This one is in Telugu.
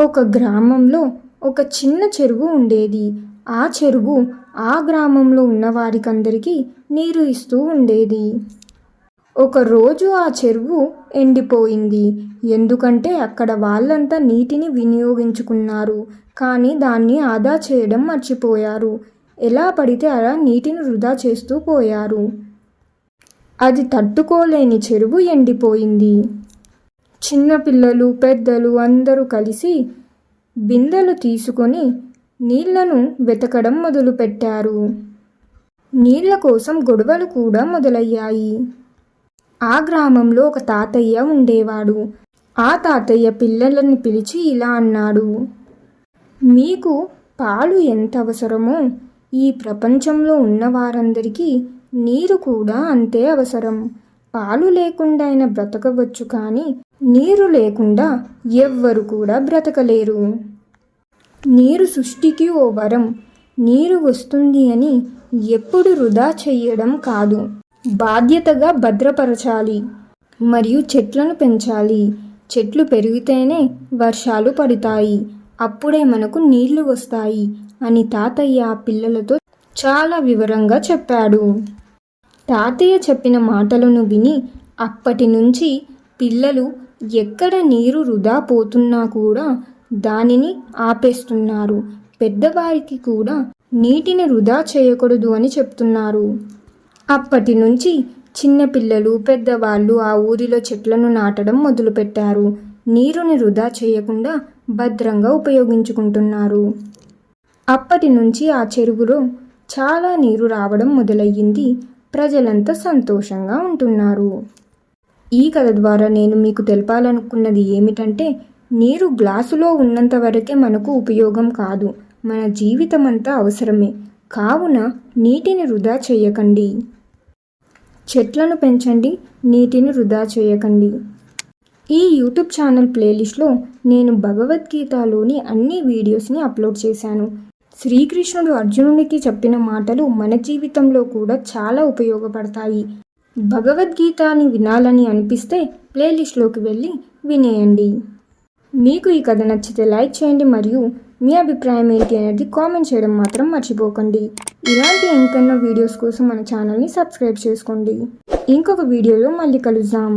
ఒక గ్రామంలో ఒక చిన్న చెరువు ఉండేది. ఆ చెరువు ఆ గ్రామంలో ఉన్న వారికందరికీ నీరు ఇస్తూ ఉండేది. ఒక రోజు ఆ చెరువు ఎండిపోయింది. ఎందుకంటే అక్కడ వాళ్ళంతా నీటిని వినియోగించుకున్నారు. కానీ దాన్ని ఆదా చేయడం మర్చిపోయారు. ఎలా పడితే అలా నీటిని వృధా చేస్తూ పోయారు. అది తట్టుకోలేని చెరువు ఎండిపోయింది. చిన్నపిల్లలు పెద్దలు అందరూ కలిసి బిందెలు తీసుకొని నీళ్ళను వెతకడం మొదలుపెట్టారు. నీళ్ళ కోసం గొడవలు కూడా మొదలయ్యాయి. ఆ గ్రామంలో ఒక తాతయ్య ఉండేవాడు. ఆ తాతయ్య పిల్లలని పిలిచి ఇలా అన్నాడు. మీకు పాలు ఎంత అవసరమో ఈ ప్రపంచంలో ఉన్న వారందరికీ నీరు కూడా అంతే అవసరం. పాలు లేకుండా అయినా బ్రతకవచ్చు కానీ నీరు లేకుండా ఎవ్వరు కూడా బ్రతకలేరు. నీరు సృష్టికి ఓ వరం. నీరు వస్తుంది అని ఎప్పుడు వృధా చెయ్యడం కాదు. బాధ్యతగా భద్రపరచాలి. మరియు చెట్లను పెంచాలి. చెట్లు పెరిగితేనే వర్షాలు పడతాయి. అప్పుడే మనకు నీళ్ళు వస్తాయి అని తాతయ్య ఆ పిల్లలతో చాలా వివరంగా చెప్పాడు. తాతయ్య చెప్పిన మాటలను విని అప్పటి నుంచి పిల్లలు ఎక్కడ నీరు వృధా పోతున్నా కూడా దానిని ఆపేస్తున్నారు. పెద్దవారికి కూడా నీటిని వృధా చేయకూడదు అని చెప్తున్నారు. అప్పటి నుంచి చిన్నపిల్లలు పెద్దవాళ్ళు ఆ ఊరిలో చెట్లను నాటడం మొదలుపెట్టారు. నీరుని వృధా చేయకుండా భద్రంగా ఉపయోగించుకుంటున్నారు. అప్పటి నుంచి ఆ చెరువులో చాలా నీరు రావడం మొదలయ్యింది. ప్రజలంతా సంతోషంగా ఉంటున్నారు. ఈ కథ ద్వారా నేను మీకు తెలపాలనుకున్నది ఏమిటంటే నీరు గ్లాసులో ఉన్నంత వరకే మనకు ఉపయోగం కాదు. మన జీవితం అంతా అవసరమే. కావున నీటిని వృధా చేయకండి. చెట్లను పెంచండి నీటిని వృధా చేయకండి. ఈ యూట్యూబ్ ఛానల్ ప్లేలిస్ట్లో నేను భగవద్గీతలోని అన్ని వీడియోస్ని అప్లోడ్ చేశాను. శ్రీకృష్ణుడు అర్జునునికి చెప్పిన మాటలు మన జీవితంలో కూడా చాలా ఉపయోగపడతాయి. భగవద్గీతని వినాలని అనిపిస్తే ప్లేలిస్ట్లోకి వెళ్ళి వినేయండి. మీకు ఈ కథ నచ్చితే లైక్ చేయండి మరియు మీ అభిప్రాయం ఏంటి అనేది కామెంట్ చేయడం మాత్రం మర్చిపోకండి. ఇలాంటి ఇంకెన్నో వీడియోస్ కోసం మన ఛానల్ని సబ్స్క్రైబ్ చేసుకోండి. ఇంకొక వీడియోలో మళ్ళీ కలుద్దాం.